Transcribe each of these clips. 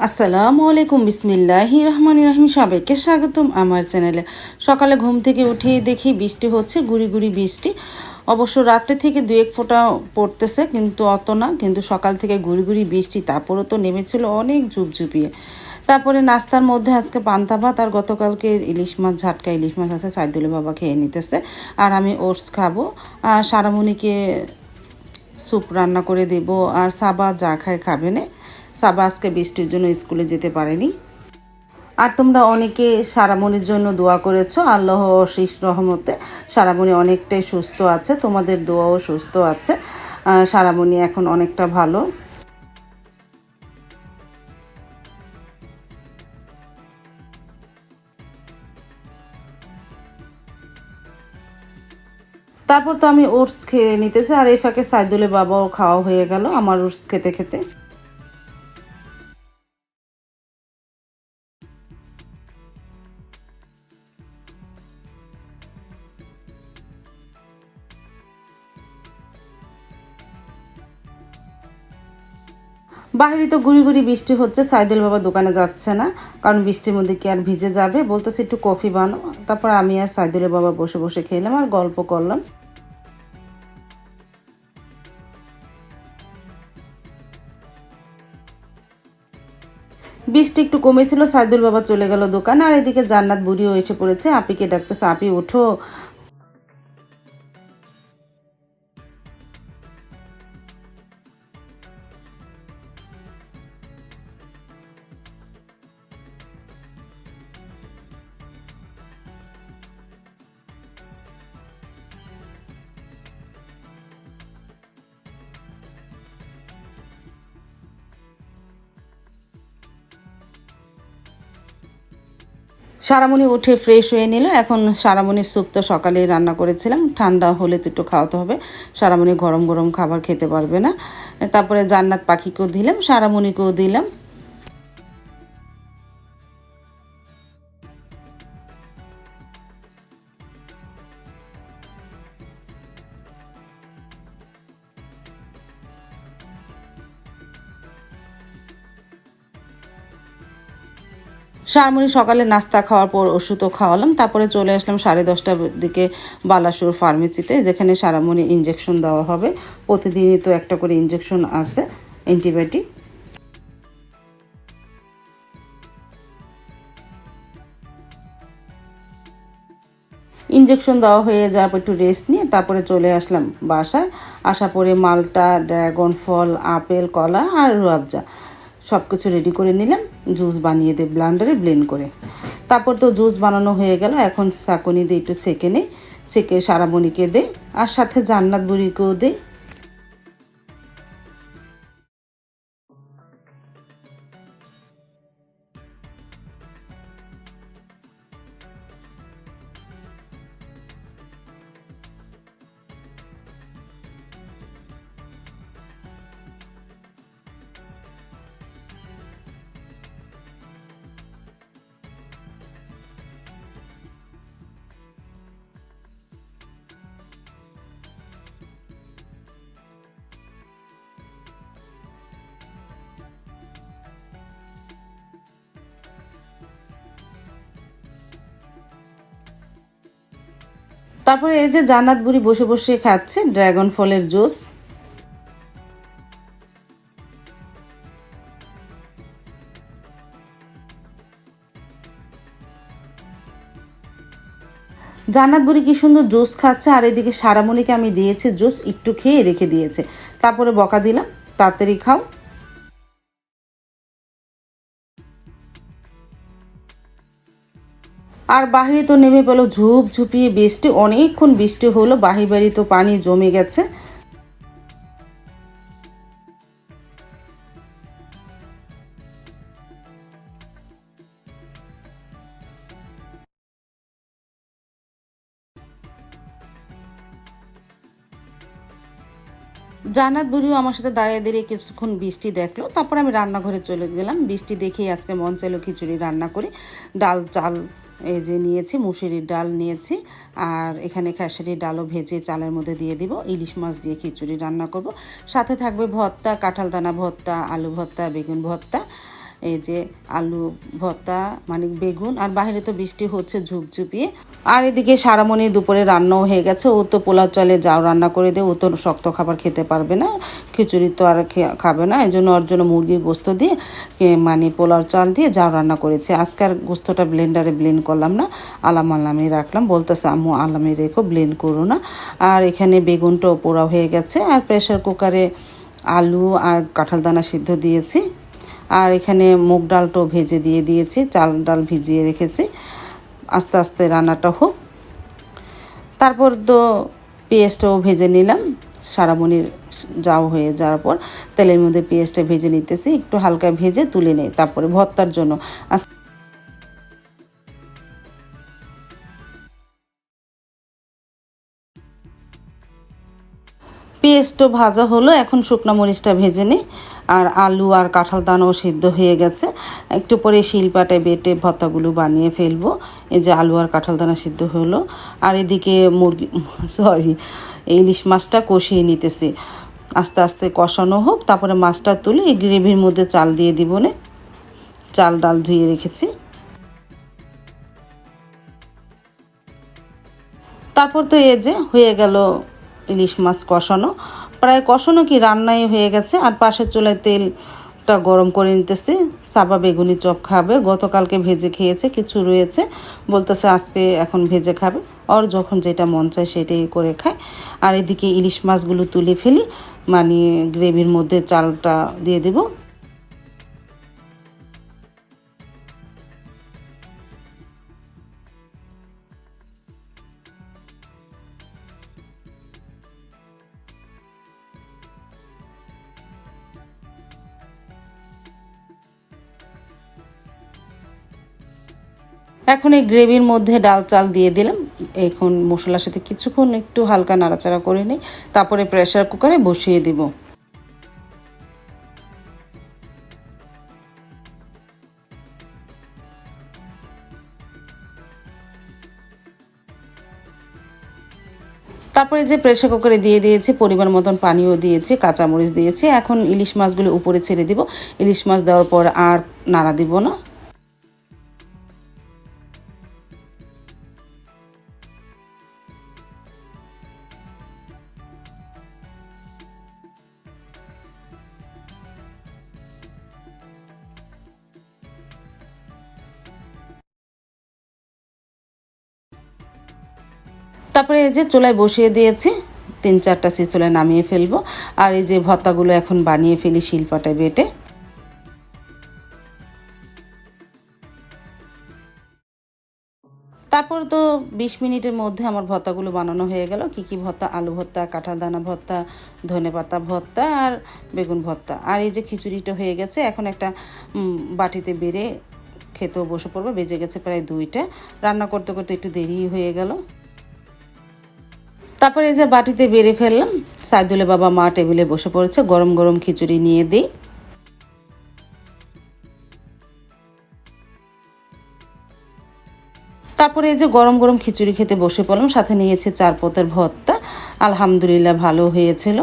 আসসালামু আলাইকুম, বিসমিল্লাহি রহমান রহিম। সবাইকে স্বাগতম আমার চ্যানেলে। সকালে ঘুম থেকে উঠেই দেখি বৃষ্টি হচ্ছে, গুড়ি গুড়ি বৃষ্টি। অবশ্য রাত্রে থেকে দু এক ফোঁটা পড়তেছে, কিন্তু অত না। কিন্তু সকাল থেকে গুড়ি গুড়ি বৃষ্টি, তারপরও তো নেমেছিল অনেক ঝুপঝুপিয়ে। তারপরে নাস্তার মধ্যে আজকে পান্তা ভাত আর গতকালকে ইলিশ মাছ, ঝাটকা ইলিশ মাছ আছে, সাইদুলের বাবা খেয়ে নিতেছে। আর আমি ওটস খাব। আর সারামণিকে স্যুপ রান্না করে দেব। আর সাবা যা খায় খাবে না। সাবা আজকে বৃষ্টির জন্য স্কুলে যেতে পারেনি। আর তোমরা অনেকে সারামণির জন্য দোয়া করেছ। আল্লাহ অশিস রহমতে সারামণি অনেকটাই সুস্থ আছে, তোমাদের দোয়াও সুস্থ আছে। সারামণি এখন অনেকটা ভালো। তারপর তো আমি ওটস খেয়ে নিতেছি, আর এই ফাঁকে সাইদুলের বাবাও খাওয়া হয়ে গেল, আমার ওটস খেতে খেতে। বাইরে তো গুড়ি গুড়ি বৃষ্টি হচ্ছে, সাইদুল বাবা দোকানে যাচ্ছে না, কারণ বৃষ্টির মধ্যে কি আর ভিজে যাবে? বলতেছে একটু কফি বানো তারপর আমি আর সাইদুলের বাবা বসে বসে খেলাম আর গল্প করলাম। বৃষ্টি একটু কমেছিল, সাইদুল বাবা চলে গেল দোকানে, আর এদিকে জান্নাত বুড়িও এসে পড়েছে। আপিকে ডাকতেছে, আপি, ওঠো। সারামণি উঠে ফ্রেশ হয়ে নিল। এখন সারামণির স্যুপ তো সকালে রান্না করেছিলাম। ঠান্ডা হলে তো একটু খাওয়াতে হবে। সারামণি গরম গরম খাবার খেতে পারবে না। তারপরে জান্নাত পাখিকেও দিলাম, সারামণিকেও দিলাম। শারমণি সকালে নাস্তা খাওয়ার পর ওষুধও খাওয়ালাম, তারপরে চলে আসলাম সাড়ে দশটার দিকে বালাসুর ফার্মেসিতে, যেখানে সারামণি ইঞ্জেকশন দেওয়া হবে। প্রতিদিনই তো একটা করে ইঞ্জেকশন আছে অ্যান্টিবায়োটিক ইঞ্জেকশন দেওয়া হয়ে যাওয়ার পর একটু রেস্ট নিয়ে তারপরে চলে আসলাম বাসায়। আসা পরে মালটা ড্রাগন ফল, আপেল, কলা আর রুয়াবজা সব কিছু রেডি করে নিলাম। জুস বানিয়ে দেব ব্লান্ডারে ব্লেন্ড করে। তারপর তো জুস বানানো হয়ে গেল, এখন চাকুনি দিয়ে একটু ছেঁকে নেই ছেঁকে সারামণিকে দে, আর সাথে জান্নাত বুড়িকেও দেই তারপরে এই যে জান্নাত বুড়ি বসে বসে খাচ্ছে ড্রাগন ফলের জুস। জান্নাত বুড়ি কি সুন্দর জুস খাচ্ছে, আর এদিকে সারামণিকে আমি দিয়েছি জুস, একটু খেয়ে রেখে দিয়েছে। তারপরে বকা দিলাম, তাড়াতাড়ি খাও। আর বাহিরে তো নেমে পেল ঝুপ ঝুপিয়ে বৃষ্টি। অনেকক্ষণ বৃষ্টি হলো বাহির বাড়ি তো পানি জমে গেছে। জান্নাত বুড়িও আমার সাথে দাঁড়িয়ে দাঁড়িয়ে কিছুক্ষণ বৃষ্টি দেখল। তারপর আমি রান্নাঘরে চলে গেলাম। বৃষ্টি দেখেই আজকে মন চাইলো খিচুড়ি রান্না করি, ডাল, চাল এই যে নিয়েছি, মুসুরির ডাল নিয়েছি, আর এখানে খেসারির ডালও ভেজে চালের মধ্যে দিয়ে দিব। ইলিশ মাছ দিয়ে খিচুড়ি রান্না করব। সাথে থাকবে ভর্তা, কাঁঠাল দানা ভর্তা, আলু ভর্তা, বেগুন ভর্তা এই যে আলু, ভর্তা মানে বেগুন, আর বাইরে তো বৃষ্টি হচ্ছে ঝুপঝুপিয়ে। আর এদিকে সারামণি দুপুরে রান্নাও হয়ে গেছে। ও তো পোলাও চলে যাও রান্না করে দে, ও তো শক্ত খাবার খেতে পারবে না। খিচুড়ি তো আর খাবে না এই জন্য ওর জন্য মুরগির গোস্ত দিয়ে মানে পোলাও চাল দিয়ে যাও রান্না করেছে। আজকার গোস্তটা ব্লেন্ডারে ব্লেন্ড করলাম না, আলাম আলামে রাখলাম। বলতেছে, আম্মু, আলামে রেখো ব্লেন্ড করো না। আর এখানে বেগুনটাও পোড়া হয়ে গেছে। আর প্রেশার কুকারে আলু আর কাঁঠাল দানা সিদ্ধ দিয়েছি। আর এখানে মুগ ডালটাও ভেজে দিয়ে দিয়েছি, চাল ডাল ভিজিয়ে রেখেছি। আস্তে আস্তে রান্নাটা হোক। তারপর তো পেঁয়াজটাও ভেজে নিলাম সারামণির যাও হয়ে যাওয়ার পর তেলের মধ্যে পেঁয়াজটা ভেজে নিতেছি, একটু হালকা ভেজে তুলে নেই, তারপরে ভর্তার জন্য। আজ- পেঁয়াজটা ভাজা হলো, এখন শুকনো মরিচটা ভেজে নিই আর আলু আর কাঁঠাল দানাও সিদ্ধ হয়ে গেছে। একটু পরে শিলপাটায় বেটে ভত্তাগুলো বানিয়ে ফেলব। এই যে আলু আর কাঁঠাল দানা সিদ্ধ হলো। আর এদিকে মুরগি, সরি, ইলিশ মাছটা কষিয়ে নিতেছি। আস্তে আস্তে কষানো হোক, তারপরে মাছটা তুলে এই গ্রেভির মধ্যে চাল দিয়ে দিব নে। চাল, ডাল ধুয়ে রেখেছি। তারপর তো এই যে হয়ে গেল ইলিশ মাছ কষানো। প্রায় কষানো কি রান্নাই হয়ে গেছে। আর পাশের চুলায় তেলটা গরম করে নিতেছে। সাবা বেগুনি চপ খাবে। গতকালকে ভেজে খেয়েছে, কিছু রয়েছে। বলতেছে আজকে এখন ভেজে খাবে। ওর যখন যেটা মন চায় সেটাই করে খায়। আর এদিকে ইলিশ মাছগুলো তুলে ফেলি। মানে গ্রেভির মধ্যে চালটা দিয়ে দেবো। এখন এই গ্রেভির মধ্যে ডাল চাল দিয়ে দিলাম। এখন মশলার সাথে কিছুক্ষণ একটু হালকা নাড়াচাড়া করে নিই। তারপরে প্রেশার কুকারে বসিয়ে দিব। তারপরে যে প্রেসার কুকারে দিয়ে দিয়েছি, পরিমাণ মতন পানিও দিয়েছি, কাঁচামরিচ দিয়েছি। এখন ইলিশ মাছগুলো উপরে ছেড়ে দিব। ইলিশ মাছ দেওয়ার পর আর নাড়া দিব না। তারপরে এই যে চুলায় বসিয়ে দিয়েছি, তিন চারটা সিসুলে নামিয়ে ফেলব। আর এই যে ভত্তাগুলো এখন বানিয়ে ফেলি শিলপাটায় বেটে। তারপর তো বিশ মিনিটের মধ্যে আমার ভর্তাগুলো বানানো হয়ে গেল। কি কি ভর্তা? আলু ভর্তা, কাঁঠাল দানা ভর্তা, ধনে পাতা ভর্তা আর বেগুন ভর্তা। আর এই যে খিচুড়িটা হয়ে গেছে, এখন একটা বাটিতে বেড়ে খেতেও বসে পড়ব। বেজে গেছে প্রায় দুইটা। রান্না করতে করতে একটু দেরি হয়ে গেল। তারপরে এই যে বাটিতে বেড়ে ফেললাম সাইদুলে বাবা মা টেবিলে বসে পড়েছে, গরম গরম খিচুড়ি নিয়ে দিই তারপরে এই যে গরম গরম খিচুড়ি খেতে বসে পড়লাম, সাথে নিয়েছে চার পোতের ভর্তা। আলহামদুলিল্লাহ ভালো হয়েছিল।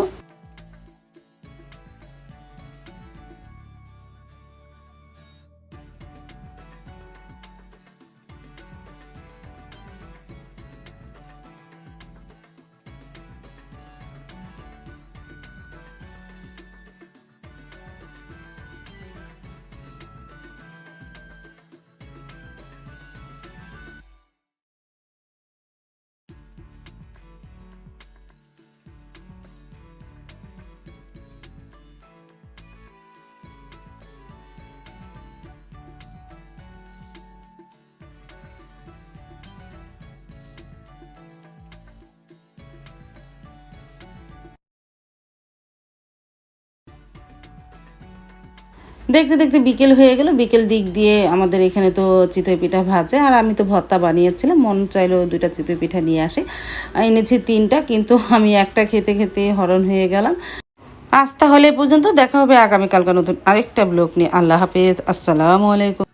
দেখতে দেখতে বিকেল হয়ে গেল। বিকেল দিক দিয়ে আমাদের এখানে তো চিতই পিঠা ভাজে, আর আমি তো ভর্তা বানিয়েছিলাম। মন চাইলো দুইটা চিতই পিঠা নিয়ে আসে। এনেছি তিনটা, কিন্তু আমি একটা খেতে খেতে হরণ হয়ে গেলাম। আজ তাহলে পর্যন্ত দেখা হবে আগামীকালকার নতুন আরেকটা ব্লগ নিয়ে। আল্লাহ হাফেজ। আসসালামু আলাইকুম।